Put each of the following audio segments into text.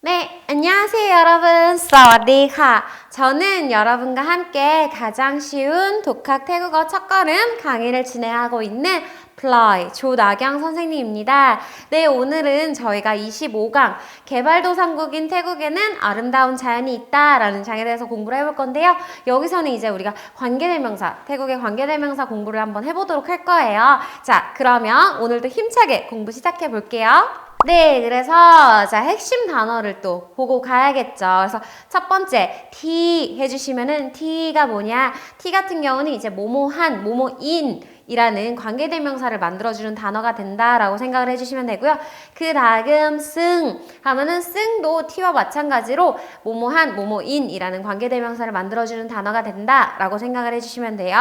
네, 안녕하세요 여러분. 사와디카. 저는 여러분과 함께 가장 쉬운 독학 태국어 첫걸음 강의를 진행하고 있는 플라이 조나경 선생님입니다. 네, 오늘은 저희가 25강 개발도상국인 태국에는 아름다운 자연이 있다라는 장에 대해서 공부를 해볼 건데요. 여기서는 이제 우리가 관계대명사, 태국의 관계대명사 공부를 한번 해보도록 할 거예요. 자, 그러면 오늘도 힘차게 공부 시작해 볼게요. 네, 그래서 자 핵심 단어를 또 보고 가야겠죠. 그래서 첫 번째 T 해주시면은 T가 뭐냐? T 같은 경우는 이제 뭐뭐한, 뭐뭐인 이라는 관계대명사를 만들어주는 단어가 된다라고 생각을 해주시면 되고요. 그 다음 승 하면은 승도 T와 마찬가지로 뭐뭐한, 뭐뭐인이라는 관계대명사를 만들어주는 단어가 된다라고 생각을 해주시면 돼요.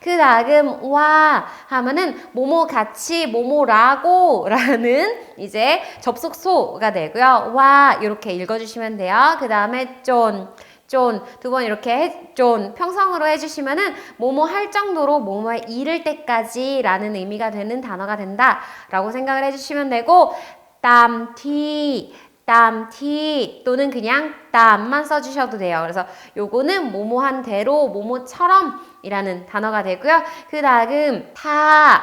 그 다음 와 하면은 뭐뭐 같이 뭐뭐라고 라는 이제 접속소가 되고요. 와 이렇게 읽어주시면 돼요. 그 다음에 쫀 쫀, 두번 이렇게 해, 쫀, 평성으로 해주시면은 뭐뭐 할 정도로 뭐뭐에 이를 때까지 라는 의미가 되는 단어가 된다 라고 생각을 해주시면 되고 땀, 티, 땀, 티 또는 그냥 땀만 써주셔도 돼요. 그래서 요거는 뭐뭐한 대로 뭐뭐처럼 이라는 단어가 되고요. 그 다음 타,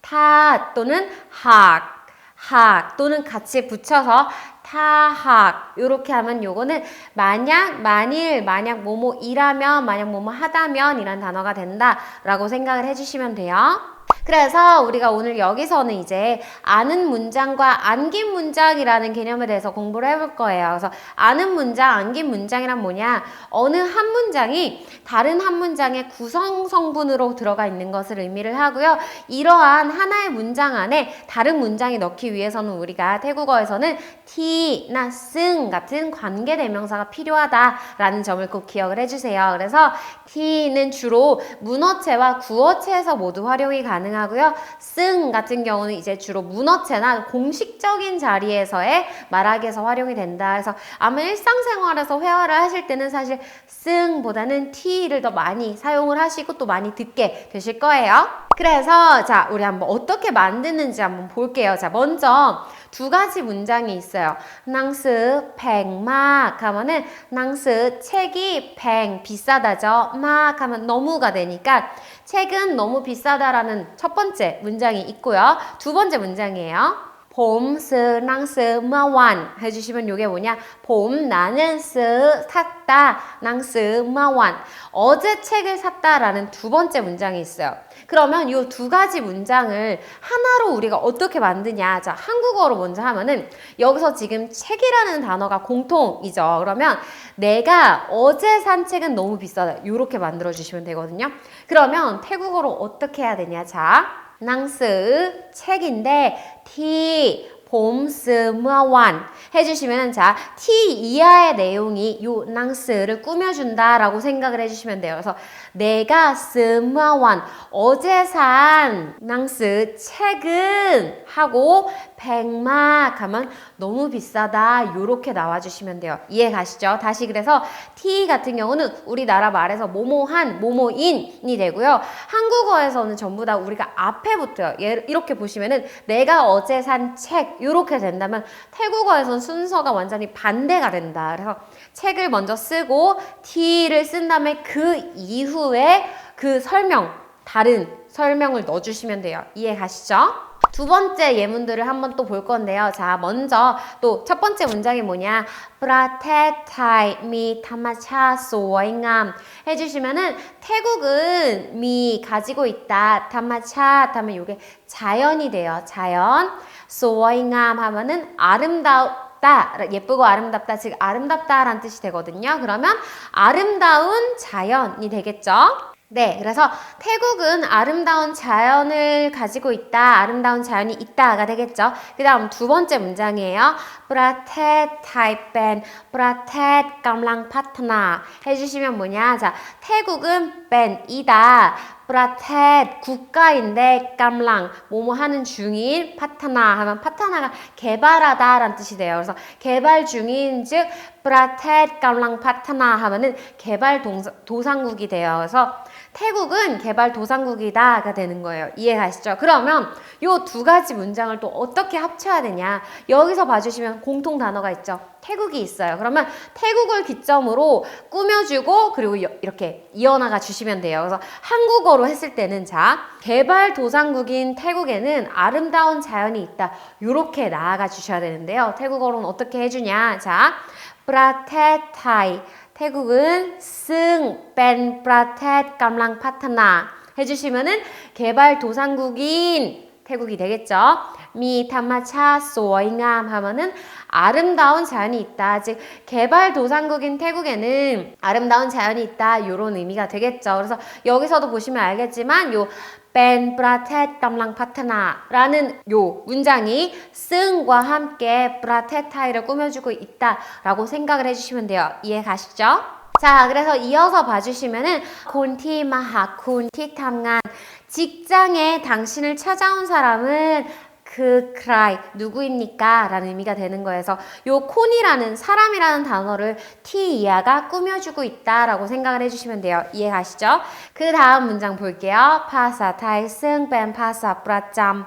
타 또는 학, 학 또는 같이 붙여서 타학 이렇게 하면 요거는 만약 만일 만약 뭐뭐 이라면 만약 뭐뭐 하다면 이란 단어가 된다라고 생각을 해주시면 돼요. 그래서 우리가 오늘 여기서는 이제 아는 문장과 안긴 문장이라는 개념에 대해서 공부를 해볼 거예요. 그래서 아는 문장, 안긴 문장이란 뭐냐? 어느 한 문장이 다른 한 문장의 구성 성분으로 들어가 있는 것을 의미를 하고요. 이러한 하나의 문장 안에 다른 문장이 넣기 위해서는 우리가 태국어에서는 티나 승 같은 관계 대명사가 필요하다라는 점을 꼭 기억을 해주세요. 그래서 t는 주로 문어체와 구어체에서 모두 활용이 가능 하고요. 승 같은 경우는 이제 주로 문어체나 공식적인 자리에서의 말하기에서 활용이 된다. 그래서 아마 일상생활에서 회화를 하실 때는 사실 승보다는 t를 더 많이 사용을 하시고 또 많이 듣게 되실 거예요. 그래서 자, 우리 한번 어떻게 만드는지 한번 볼게요. 자, 먼저 두 가지 문장이 있어요. 낭스 팽막 하면은 낭스 책이 팽 비싸다죠. 막 하면 너무가 되니까 책은 너무 비싸다라는 첫 번째 문장이 있고요. 두 번째 문장이에요. 봄, 스, 낭스, 마완 해주시면 이게 뭐냐? 봄, 나는 스, 샀다, 낭스, 마완. 어제 책을 샀다라는 두 번째 문장이 있어요. 그러면 이 두 가지 문장을 하나로 우리가 어떻게 만드냐? 자, 한국어로 먼저 하면은 여기서 지금 책이라는 단어가 공통이죠. 그러면 내가 어제 산 책은 너무 비싸다. 이렇게 만들어 주시면 되거든요. 그러면 태국어로 어떻게 해야 되냐? 자, 낭스 책인데 티 봄스 무아완 해주시면 자 T 이하의 내용이 요 낭스를 꾸며준다라고 생각을 해주시면 돼요. 그래서 내가 스무아완 어제 산 낭스 책은 하고 백막 하면 너무 비싸다 요렇게 나와주시면 돼요. 이해 가시죠? 다시 그래서 T 같은 경우는 우리나라 말에서 모모한 모모인이 되고요. 한국어에서는 전부 다 우리가 앞에 붙어요. 이렇게 보시면은 내가 어제 산책 이렇게 된다면 태국어에서는 순서가 완전히 반대가 된다. 그래서 책을 먼저 쓰고 T를 쓴 다음에 그 이후 에 그 설명 다른 설명을 넣어주시면 돼요. 이해 가시죠? 두 번째 예문들을 한번 또 볼 건데요. 자, 먼저 또 첫 번째 문장이 뭐냐? 프라테타이 미 타마차 소잉암 해주시면은 태국은 미 가지고 있다. 타마차 하면 이게 자연이 돼요. 자연. 소잉암 하면은 아름다 웠다. 예쁘고 아름답다. 즉 아름답다라는 뜻이 되거든요. 그러면 아름다운 자연이 되겠죠. 네, 그래서 태국은 아름다운 자연을 가지고 있다. 아름다운 자연이 있다가 되겠죠. 그 다음 두 번째 문장이에요. 벤이다. 브라텟 국가인데 깜랑 뭐뭐 하는 중인 파타나 하면 파타나가 개발하다라는 뜻이 돼요. 그래서 개발 중인 즉 브라텟 깜랑 파타나 하면은 개발 동사, 도상국이 돼요. 그래서 태국은 개발도상국이다가 되는 거예요. 이해가시죠? 그러면 요 두 가지 문장을 또 어떻게 합쳐야 되냐? 여기서 봐주시면 공통 단어가 있죠. 태국이 있어요. 그러면 태국을 기점으로 꾸며주고 그리고 여- 이렇게 이어나가 주시면 돼요. 그래서 한국어로 했을 때는 자 개발도상국인 태국에는 아름다운 자연이 있다. 요렇게 나아가 주셔야 되는데요. 태국어로는 어떻게 해주냐? 자, 프라테타이 태국은 승, 뺀, 프라텟, 깜랑, 파타나 해주시면은 개발도상국인 태국이 되겠죠. 미, 타마차, 소잉암 하면은 아름다운 자연이 있다. 즉, 개발도상국인 태국에는 아름다운 자연이 있다. 요런 의미가 되겠죠. 그래서 여기서도 보시면 알겠지만 요 뺀 프라텟 깜랑 파트나라는 요 문장이 승과 함께 프라테타이를 꾸며주고 있다라고 생각을 해주시면 돼요. 이해 가시죠? 자, 그래서 이어서 봐주시면은 곤티 마하 곤티 탐간 직장에 당신을 찾아온 사람은 그 cry 누구입니까? 라는 의미가 되는 거에서 요 콘이라는 사람이라는 단어를 티이아가 꾸며주고 있다라고 생각을 해주시면 돼요. 이해가시죠? 그 다음 문장 볼게요. 파사 타이승 벤 파사 브라짬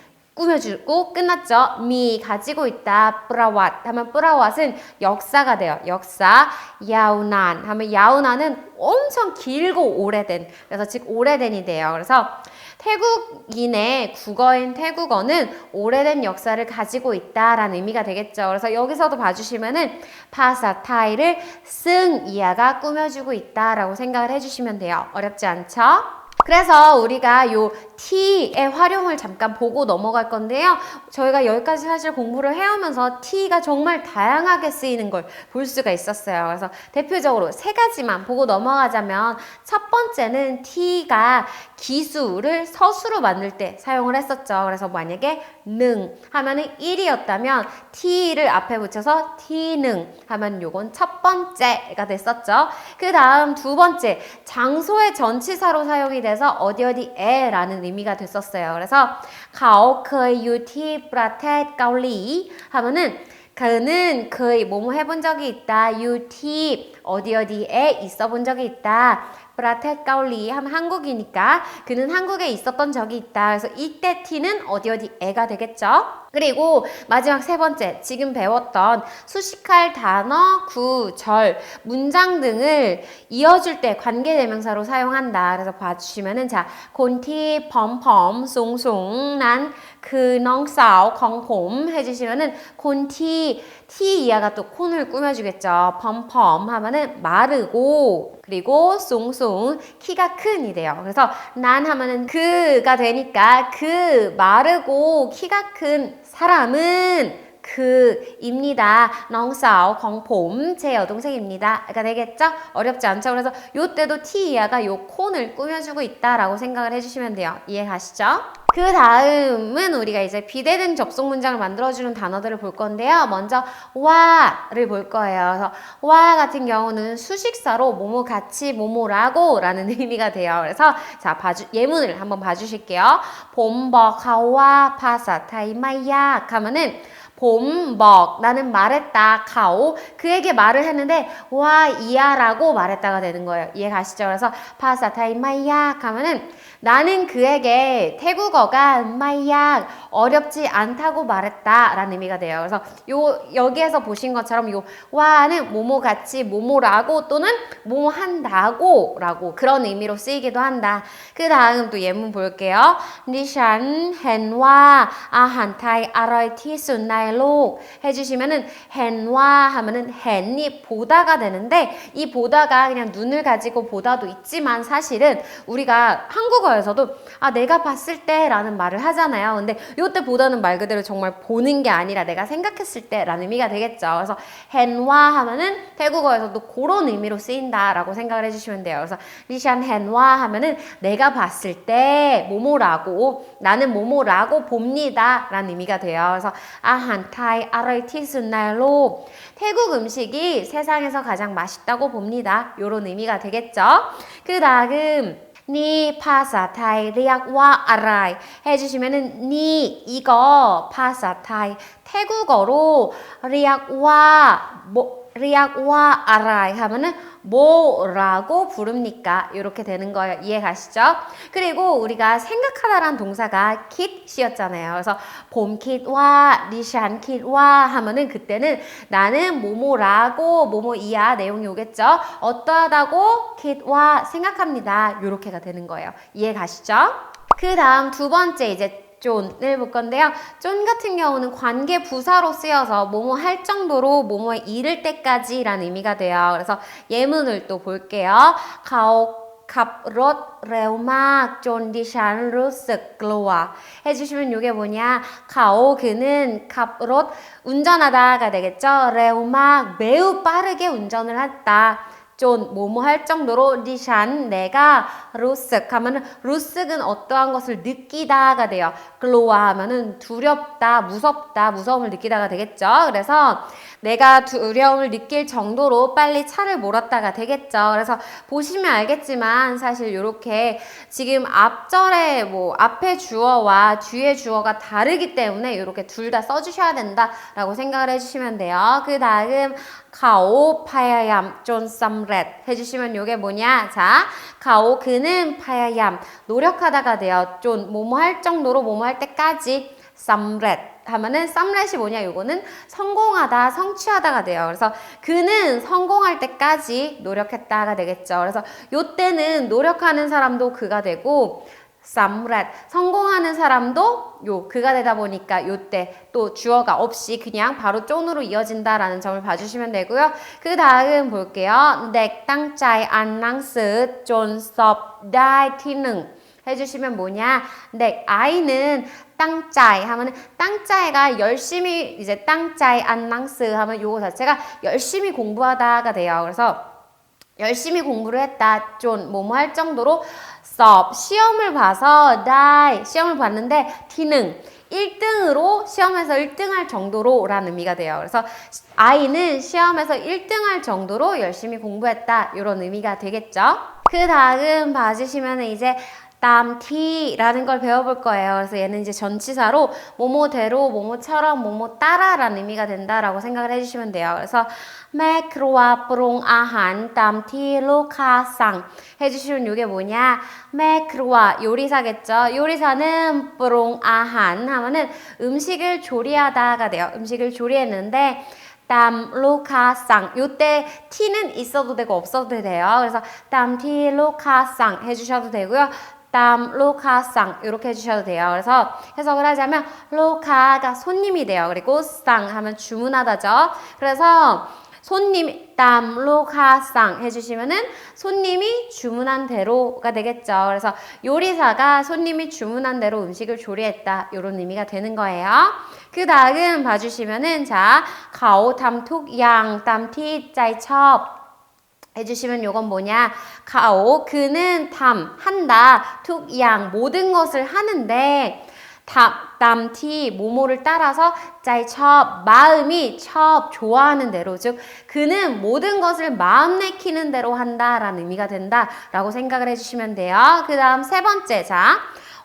꾸며주고 끝났죠. 미 가지고 있다. 뿌라왓 하면 뿌라왓은 역사가 돼요. 역사. 야우난 하면 야우난은 엄청 길고 오래된 그래서 즉 오래된이 돼요. 그래서 태국인의 국어인 태국어는 오래된 역사를 가지고 있다라는 의미가 되겠죠. 그래서 여기서도 봐주시면은 파사 타이를 승 이하가 꾸며주고 있다라고 생각을 해주시면 돼요. 어렵지 않죠? 그래서 우리가 요 T의 활용을 잠깐 보고 넘어갈 건데요. 저희가 여기까지 사실 공부를 해오면서 T가 정말 다양하게 쓰이는 걸 볼 수가 있었어요. 그래서 대표적으로 세 가지만 보고 넘어가자면 첫 번째는 T가 기수를 서수로 만들 때 사용을 했었죠. 그래서 만약에 능 하면은 1이었다면 T를 앞에 붙여서 T능 하면 요건 첫 번째가 됐었죠. 그 다음 두 번째 장소의 전치사로 사용이 돼서 그래서 어디 어디에라는 의미가 됐었어요. 그래서 가오크유티 브라테 가올리 하면은 그는 거의 뭐뭐 해본 적이 있다. 유티 어디 어디에 있어 본 적이 있다. 브라테 까울리 하면 한국이니까 그는 한국에 있었던 적이 있다. 그래서 이때 티는 어디 어디에가 되겠죠. 그리고 마지막 세 번째 지금 배웠던 수식할 단어, 구, 절, 문장 등을 이어줄 때 관계대명사로 사용한다. 그래서 봐주시면은 자 곤티 범범 숭숭 난 그 넝사오 콩봄 해주시면은 곤티 티 이하가 또 콘을 꾸며주겠죠. 범범 하면은 마르고 그리고 숭숭 키가 큰이 돼요. 그래서 난 하면은 그가 되니까 그 마르고 키가 큰 사람은 그입니다. 넝사오 공봄 제 여동생입니다.가 되겠죠? 어렵지 않죠? 그래서 요때도 T 이하가 요 콘을 꾸며주고 있다라고 생각을 해주시면 돼요. 이해 가시죠? 그 다음은 우리가 이제 비대등 접속 문장을 만들어주는 단어들을 볼 건데요. 먼저 와를 볼 거예요. 그래서 와 같은 경우는 수식사로 뭐뭐 같이 뭐뭐라고 라는 의미가 돼요. 그래서 자 봐주 예문을 한번 봐주실게요. 봄버카와 파사 타이마야 하면은 봄, 먹, 나는 말했다, 가오. 그에게 말을 했는데, 와, 이야라고 말했다가 되는 거예요. 이해 가시죠? 그래서, 파사타이 마이약 하면은, 나는 그에게 태국어가 마이약, 어렵지 않다고 말했다. 라는 의미가 돼요. 그래서, 요, 여기에서 보신 것처럼, 요, 와는 뭐뭐 같이 뭐뭐라고 또는 뭐뭐 한다고 라고 그런 의미로 쓰이기도 한다. 그 다음 또 예문 볼게요. 니샨 헨와 아한 타이 아라이 티순 나의 로 해주시면은 헨와 하면은 헨이 보다가 되는데 이 보다가 그냥 눈을 가지고 보다도 있지만 사실은 우리가 한국어 에 태국어에서도 아 내가 봤을 때라는 말을 하잖아요. 근데 요때보다는 말 그대로 정말 보는 게 아니라 내가 생각했을 때라는 의미가 되겠죠. 그래서 헨와 하면은 태국어에서도 그런 의미로 쓰인다라고 생각을 해주시면 돼요. 그래서 리샨 헨와 하면은 내가 봤을 때 뭐뭐라고 나는 뭐뭐라고 봅니다라는 의미가 돼요. 그래서 아한 타이 아라이 티순날로 태국 음식이 세상에서 가장 맛있다고 봅니다. 요런 의미가 되겠죠. 그 다음 니 파사 타이 리약와 아라이 해주시면은 니 이거 파사 타이 태국어로 리약와 뭐 리약와 아라이 하면은 뭐라고 부릅니까? 이렇게 되는 거예요. 이해 가시죠? 그리고 우리가 생각하다란 동사가 kit이었잖아요. 그래서 봄kit와 리샨 kit와 하면은 그때는 나는 뭐뭐라고 뭐뭐이야 내용이 오겠죠? 어떠하다고 kit와 생각합니다. 이렇게가 되는 거예요. 이해 가시죠? 그 다음 두 번째 이제 쫀을 볼 건데요. 쫀 같은 경우는 관계 부사로 쓰여서 뭐뭐 할 정도로 뭐뭐 이를 때까지라는 의미가 돼요. 그래서 예문을 또 볼게요. 가오 ขับรถเร็วมากจนดิฉันรู้สึกกลัว 해주시면 이게 뭐냐 가오 그는 ขับรถ 운전하다가 되겠죠 레오막 매우 빠르게 운전을 했다 쫀 뭐뭐 할 정도로 디샨 내가 루쓱 하면은 루쓱은 어떠한 것을 느끼다가 돼요. 글로와 하면은 두렵다, 무섭다, 무서움을 느끼다가 되겠죠. 그래서 내가 두려움을 느낄 정도로 빨리 차를 몰았다가 되겠죠. 그래서 보시면 알겠지만 사실 이렇게 지금 앞절에 뭐 앞에 주어와 뒤에 주어가 다르기 때문에 이렇게 둘 다 써주셔야 된다라고 생각을 해주시면 돼요. 그 다음 가오 파야얌 쫀 쌈렛 해주시면 요게 뭐냐 자 가오 그는 파야얌 노력하다가 돼요 쫀 뭐뭐 할 정도로 뭐뭐 할 때까지 쌈렛 하면은 쌈렛이 뭐냐 요거는 성공하다 성취하다가 돼요 그래서 그는 성공할 때까지 노력했다가 되겠죠 그래서 요 때는 노력하는 사람도 그가 되고 쌈렛 성공하는 사람도 요 그가 되다 보니까 요때 또 주어가 없이 그냥 바로 쫀으로 이어진다라는 점을 봐주시면 되고요. 그 다음 볼게요. 넥 땅짜이 안낭스 쫀섭 다이 티능 해주시면 뭐냐? 넥 아이는 땅짜이 하면은 땅짜이가 열심히 이제 땅짜이 안낭스 하면 요거 자체가 열심히 공부하다가 돼요. 그래서 열심히 공부를 했다. 좀 뭐뭐 할 정도로 수업 시험을 봐서 다이 시험을 봤는데 티능 1등으로 시험에서 1등 할 정도로 라는 의미가 돼요. 그래서 아이는 시험에서 1등 할 정도로 열심히 공부했다. 이런 의미가 되겠죠. 그 다음 봐주시면 이제 땀티라는 걸 배워볼 거예요. 그래서 얘는 이제 전치사로 뭐뭐대로, 뭐뭐처럼, 뭐뭐 따라라는 의미가 된다라고 생각을 해주시면 돼요. 그래서 매크로와 뿌롱 아한 땀티 로카상 해주시면 이게 뭐냐? 매크로와 요리사겠죠. 요리사는 뿌롱 아한 하면은 음식을 조리하다가 돼요. 음식을 조리했는데 땀 로카상 요때 티는 있어도 되고 없어도 돼요. 그래서 땀티 로카상 해주셔도 되고요. 땀 로카상 이렇게 해주셔도 돼요. 그래서 해석을 하자면 로카가 손님이 돼요. 그리고 상 하면 주문하다죠. 그래서 손님 땀 로카상 해주시면은 손님이 주문한 대로가 되겠죠. 그래서 요리사가 손님이 주문한 대로 음식을 조리했다 이런 의미가 되는 거예요. 그 다음 봐주시면은 자 가오 탐툭 양 땀티 짜이 첩 해주시면 요건 뭐냐 가오 그는 탐 한다 툭양 모든 것을 하는데 담티 모모를 따라서 짜이 첩 마음이 첩 좋아하는 대로 즉 그는 모든 것을 마음 내키는 대로 한다라는 의미가 된다라고 생각을 해주시면 돼요. 그 다음 세 번째 자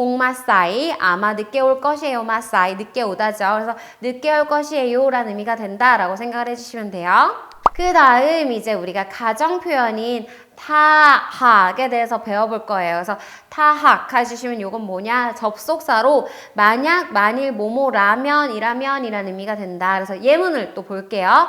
공마사이 아마 늦게 올 것이에요. 마사이 늦게 오다죠. 그래서 늦게 올 것이에요 라는 의미가 된다 라고 생각을 해주시면 돼요. 그그 다음 이제 우리가 가정 표현인 타학에 대해서 배워볼 거예요. 그래서 타학 해주시면 이건 뭐냐? 접속사로 만약, 만일, 뭐뭐, 라면 이라면 이라는 의미가 된다. 그래서 예문을 또 볼게요.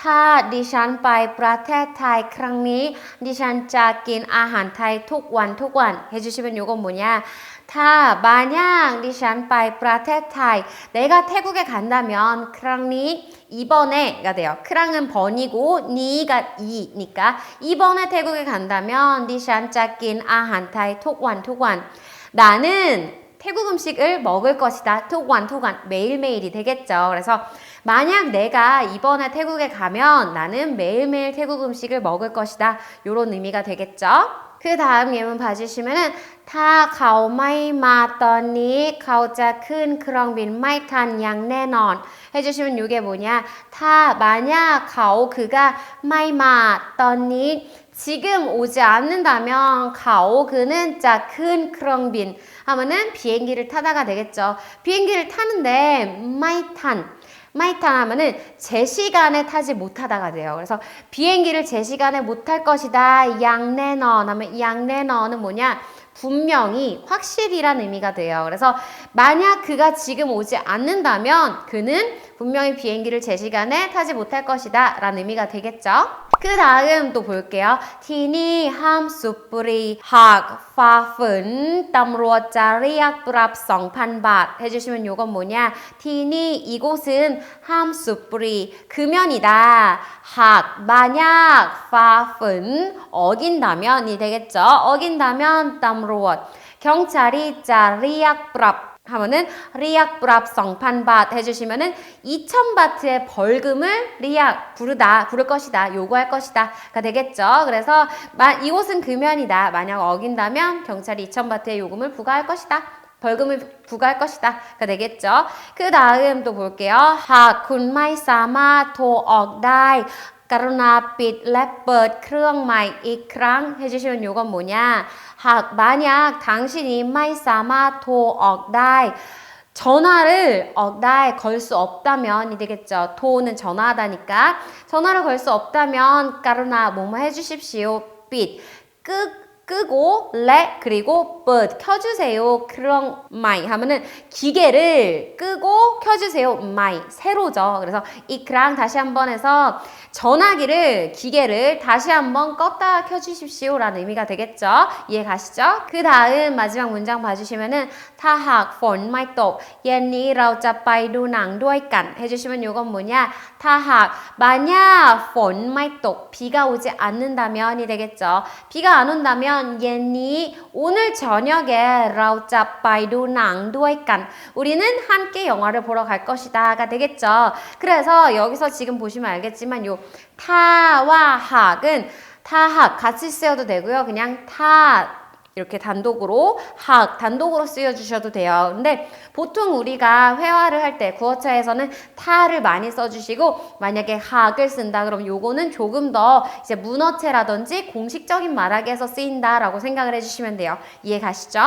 ถ้าดิฉันไปประเทศไทยครั้งนี้ ดิฉันจะกินอาหารไทยทุกวันทุกวัน 해주시면 요건 뭐냐? 타 만약 디샨 빠이 프라테타이 내가 태국에 간다면 크랑니 이번에가 돼요. 크랑은 번이고 니가 이니까 이번에 태국에 간다면 디샨 짜낀 아한타이 톡완 톡완 나는 태국 음식을 먹을 것이다. 톡완 톡완 매일매일이 되겠죠. 그래서 만약 내가 이번에 태국에 가면 나는 매일매일 태국 음식을 먹을 것이다. 이런 의미가 되겠죠? 그 다음 예문 봐주시면은 다 가오마이 마더니 가오자 큰 크렁빈 마이탄 양내넌 해주시면 이게 뭐냐 다 만약 가오 그가 마이 마더니 지금 오지 않는다면 가오 그는 작은 크렁빈 하면은 비행기를 타다가 되겠죠. 비행기를 타는데 마이탄 마이탄 하면은 제 시간에 타지 못하다가 돼요. 그래서 비행기를 제 시간에 못 탈 것이다. 양내너 하면 양내너는 뭐냐? 분명히 확실히란 의미가 돼요. 그래서 만약 그가 지금 오지 않는다면 그는 분명히 비행기를 제 시간에 타지 못할 것이다 라는 의미가 되겠죠. 그 다음 또 볼게요. 티니 함수뿌리 학 파픈 담로 자리약 브랍 성판밭 해주시면 요건 뭐냐 티니 이곳은 함수뿌리 금연이다 학 만약 파픈 어긴다면이 되겠죠. 어긴다면 담로 경찰이 자리약 브랍 하면은 리약 브랍 성판 밭 해주시면은 2천 바트의 벌금을 리약 부르다 부를 것이다 요구할 것이다가 되겠죠. 그래서 이곳은 금연이다 만약 어긴다면 경찰이 2천 바트의 요금을 부과할 것이다. 벌금을 부과할 것이다. 가 되겠죠. 그 다음 또 볼게요. 하, 군마이 사마 토 억다이. 까르나 빛 랩, 버, 크렁 마이, 이 크랑 해주시면 요건 뭐냐. 학 만약 당신이 마이 사마 도억 다이 전화를 억다에 걸 수 없다면이 되겠죠. 도는 전화하다니까 전화를 걸 수 없다면 까르나 뭐뭐 해주십시오. 빛 끝. 끄고 let 그리고 but 켜주세요. 그럼 my 하면은 기계를 끄고 켜주세요. my 세로죠. 그래서 이크랑 다시 한번 해서 전화기를 기계를 다시 한번 껐다 켜주십시오라는 의미가 되겠죠. 이해 가시죠? 그 다음 마지막 문장 봐주시면은 타학 폰 마이 톱 옌니 라우짜 빠이 루낭 도이깐 해주시면 요건 뭐냐 타학. 만약 ฝน 마이똑 비가 오지 않는다면이 되겠죠. 비가 안 온다면 예니 오늘 저녁에 라우짜 바이두낭 두이깐 우리는 함께 영화를 보러 갈 것이다가 되겠죠. 그래서 여기서 지금 보시면 알겠지만 요 타와 학은 타학 같이 쓰여도 되고요. 그냥 타 이렇게 단독으로 학 단독으로 쓰여 주셔도 돼요. 근데 보통 우리가 회화를 할 때 구어체에서는 타를 많이 써 주시고 만약에 학을 쓴다 그럼 요거는 조금 더 이제 문어체라든지 공식적인 말하기에서 쓰인다라고 생각을 해 주시면 돼요. 이해 가시죠?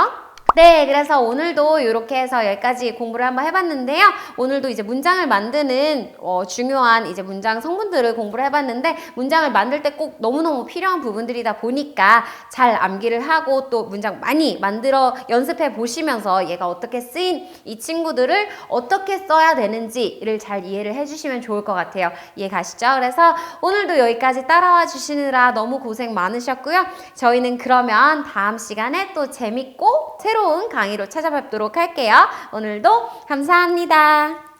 네, 그래서 오늘도 이렇게 해서 여기까지 공부를 한번 해봤는데요. 오늘도 이제 문장을 만드는 어, 중요한 이제 문장 성분들을 공부를 해봤는데 문장을 만들 때 꼭 너무너무 필요한 부분들이다 보니까 잘 암기를 하고 또 문장 많이 만들어 연습해 보시면서 얘가 어떻게 쓰인 이 친구들을 어떻게 써야 되는지를 잘 이해를 해주시면 좋을 것 같아요. 이해 가시죠? 그래서 오늘도 여기까지 따라와 주시느라 너무 고생 많으셨고요. 저희는 그러면 다음 시간에 또 재밌고 새로운 강의로 찾아뵙도록 할게요. 오늘도 감사합니다.